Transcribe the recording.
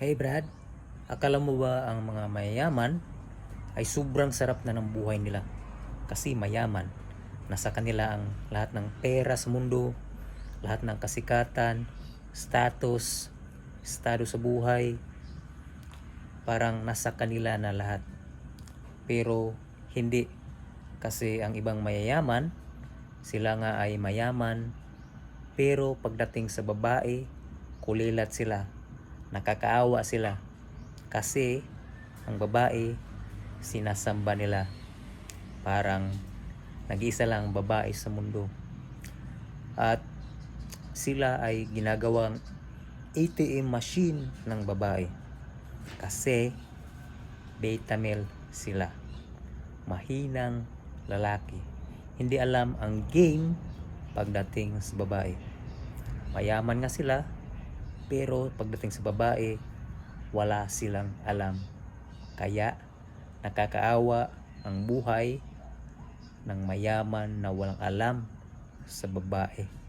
Hey Brad, akala mo ba ang mga mayayaman ay sobrang sarap na ng buhay nila? Kasi mayaman. Nasa kanila ang lahat ng pera sa mundo, lahat ng kasikatan, status, estado sa buhay. Parang nasa kanila na lahat. Pero hindi. Kasi ang ibang mayayaman, sila nga ay mayaman, pero pagdating sa babae, kulilat sila nakakaawa sila. Kasi ang babae sinasamba nila. Parang nag-iisa lang ang babae sa mundo. At sila ay ginagawang ATM machine ng babae. Kasi beta male sila. Mahinang lalaki. Hindi alam ang game pagdating sa babae. Mayaman nga sila pero pagdating sa babae, wala silang alam. Kaya nakakaawa ang buhay ng mayaman na walang alam sa babae.